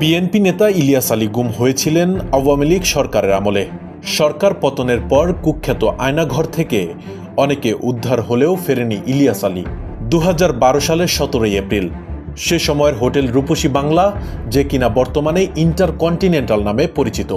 BNP নেতা ইলিয়াস আলী গুম হয়েছিলেন আওয়ামী লীগ সরকারের আমলে। সরকার পতনের পর কুখ্যাত আয়নাঘর থেকে অনেকে উদ্ধার হলেও ফেরেনি ইলিয়াস আলী। দু হাজার বারো সালের সতেরোই এপ্রিল। সে সময়ের হোটেল রূপসী বাংলা, যে কিনা বর্তমানে ইন্টারকন্টিনেন্টাল নামে পরিচিত।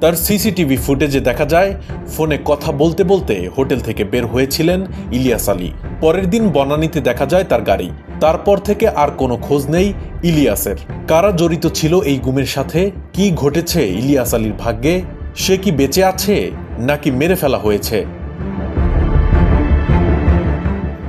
তার সিসিটিভি ফুটেজে দেখা যায়, ফোনে কথা বলতে বলতে হোটেল থেকে বের হয়েছিলেন ইলিয়াস আলী। পরের দিন বনানীতে দেখা যায় তার গাড়ি। তারপর থেকে আর কোনো খোঁজ নেই ইলিয়াসের। কারা জড়িত ছিল এই গুমের সাথে? কি ঘটেছে ইলিয়াস আলীর ভাগ্যে? সে কি বেঁচে আছে নাকি মেরে ফেলা হয়েছে?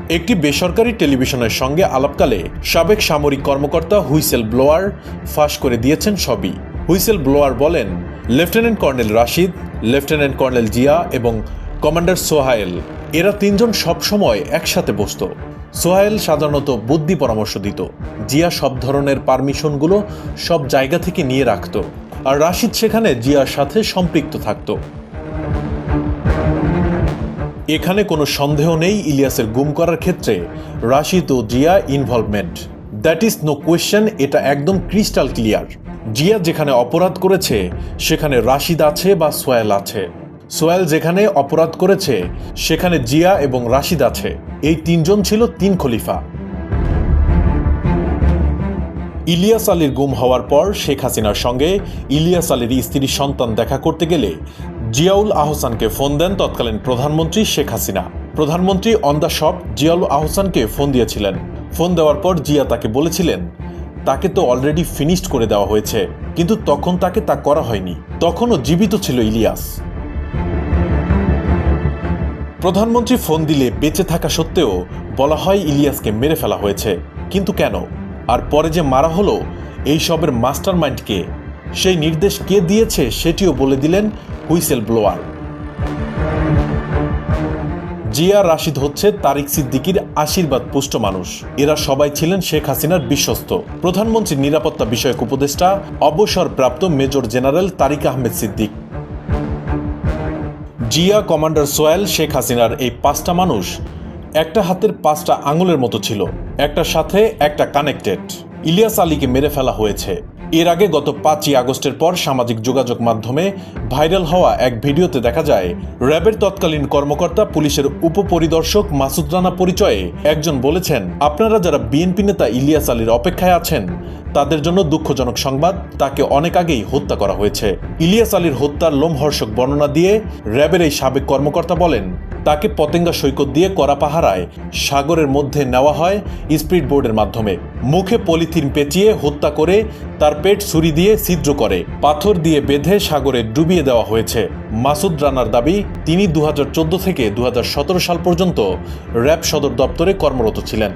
একটি বেসরকারি টেলিভিশনের সঙ্গে আলাপকালে সাবেক সামরিক কর্মকর্তা হুইসেল ব্লোয়ার ফাঁস করে দিয়েছেন সবই। হুইসেল ব্লোয়ার বলেন, lieutenant colonel Rashid, lieutenant colonel Zia এবং কমান্ডার সোহায়েল, এরা তিনজন সবসময় একসাথে বসতো। সোহায়েল সাধারণত বুদ্ধি পরামর্শ দিত। জিয়া সব ধরনের পারমিশনগুলো সব জায়গা থেকে নিয়ে রাখত। আর রাশিদ সেখানে জিয়ার সাথে সম্পৃক্ত থাকতো। এখানে কোনো সন্দেহ নেই ইলিয়াসের গুম করার ক্ষেত্রে রাশিদ ও Zia involvement that is no question এটা একদম ক্রিস্টাল ক্লিয়ার জিয়া যেখানে অপরাধ করেছে, সেখানে রাশিদ আছে বা সোয়েল আছে। সোয়েল যেখানে অপরাধ করেছে, সেখানে জিয়া এবং রাশিদ আছে। এই তিনজন ছিল তিন খলিফা। ইলিয়াস আলীর গুম হওয়ার পর শেখ হাসিনার সঙ্গে ইলিয়াস আলীর স্ত্রীর সন্তান দেখা করতে গেলে জিয়াউল আহসানকে ফোন দেন তৎকালীন প্রধানমন্ত্রী শেখ হাসিনা। প্রধানমন্ত্রী অন দ্য শপ জিয়াউল আহসানকে ফোন দিয়েছিলেন। ফোন দেওয়ার পর জিয়া তাকে বলেছিলেন তাকে তো অলরেডি ফিনিশড করে দেওয়া হয়েছে, কিন্তু তখন তাকে তা করা হয়নি। তখনও জীবিত ছিল ইলিয়াস। প্রধানমন্ত্রী ফোন দিলে বেঁচে থাকা সত্ত্বেও বলা হয় ইলিয়াসকে মেরে ফেলা হয়েছে, কিন্তু কেন? আর পরে যে মারা হলো, এই সবের মাস্টার মাইন্ডকে সেই নির্দেশ কে দিয়েছে সেটিও বলে দিলেন হুইসেল ব্লোয়ার জিয়া রাশিদ হচ্ছে তারিক সিদ্দিকির আশীর্বাদ পুষ্ট মানুষ। এরা সবাই ছিলেন শেখ হাসিনার বিশ্বস্ত। প্রধানমন্ত্রীর নিরাপত্তা বিষয়ক উপদেষ্টা, অবসরপ্রাপ্ত major general Tariq Ahmed Siddique. Zia commander Sohail Sheikh হাসিনার এই পাঁচটা মানুষ একটা হাতের পাঁচটা আঙুলের মতো ছিল একটার সাথে, একটা কানেক্টেড। ইলিয়াস আলীকে মেরে ফেলা হয়েছে। এর আগে গত পাঁচই আগস্টের পর সামাজিক যোগাযোগ মাধ্যমে ভাইরাল হওয়া এক ভিডিওতে দেখা যায়, র্যাবের তৎকালীন কর্মকর্তা, পুলিশের উপপরিদর্শক মাসুদ রানা পরিচয়ে একজন বলেছেন, আপনারা যারা বিএনপি নেতা ইলিয়াস আলীর অপেক্ষায় আছেন তাদের জন্য দুঃখজনক সংবাদ, তাকে অনেক আগেই হত্যা করা হয়েছে। ইলিয়াস আলীর হত্যার লোমহর্ষক বর্ণনা দিয়ে র্যাবের এই সাবেক কর্মকর্তা বলেন, তাকে পতেঙ্গা সৈকত দিয়ে করা পাহারায় সাগরের মধ্যে নেওয়া হয় স্পিড বোর্ডের মাধ্যমে। মুখে পলিথিন পেঁচিয়ে হত্যা করে তার পেট ছুরি দিয়ে ছিদ্র করে, পাথর দিয়ে বেঁধে সাগরে ডুবিয়ে দেওয়া হয়েছে। মাসুদ রানার দাবি, তিনি দু হাজার চোদ্দ থেকে দু হাজার সতেরো সাল পর্যন্ত র্যাব সদর দপ্তরে কর্মরত ছিলেন।